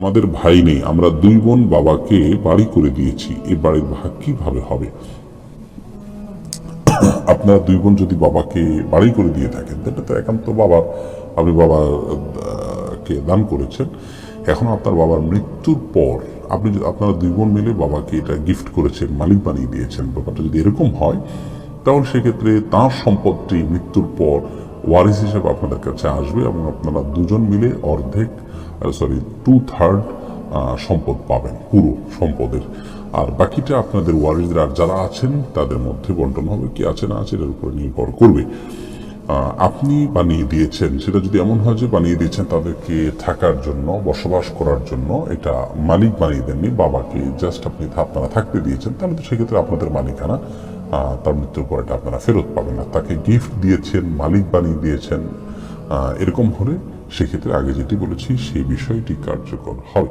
আমাদের ভাই নেই, আমরা দুই বোন বাবাকে বাড়ি করে দিয়েছি এই বাড়ির ভাগ কীভাবে হবে? আপনার দুই বোন যদি বাবাকে বাড়ি করে দিয়ে থাকেন, তাহলে তো একান্ত বাবার আপনি বাবা কে দান করেছেন। এখন আপনার বাবার মৃত্যুর পর আপনি আপনারা দুই বোন মিলে বাবাকে এটা গিফট করেছেন, মালিক বানিয়ে দিয়েছেন, ব্যাপারটা যদি এরকম হয়, তাহলে সেক্ষেত্রে তার সম্পদটি মৃত্যুর পর ওয়ারিস হিসেবে আপনাদের কাছে আসবে এবং আপনারা দুজন মিলে অর্ধেক সরি টু থার্ড সম্পদ পাবেন, পুরো সম্পদের। আর বাকিটা আপনাদের ওয়ারিসরা যারা আছেন, তাদের মধ্যে বন্টন হবে কি আছে না আছে, এটার উপরে নির্ভর করবে। আপনি বানিয়ে দিয়েছেন, সেটা যদি এমন হয় যে বানিয়ে দিয়েছেন তাদেরকে থাকার জন্য, বসবাস করার জন্য, এটা মালিক বানিয়ে দেননি, বাবাকে জাস্ট আপনি আপনারা থাকতে দিয়েছেন, তাহলে তো সেক্ষেত্রে আপনাদের মালিকানা তার মৃত্যুর পরেটা আপনারা ফেরত পাবেন। না তাকে গিফট দিয়েছেন, মালিক বানিয়ে দিয়েছেন এরকম হলে সেক্ষেত্রে আগে যেটি বলেছি, সেই বিষয়টি কার্যকর হবে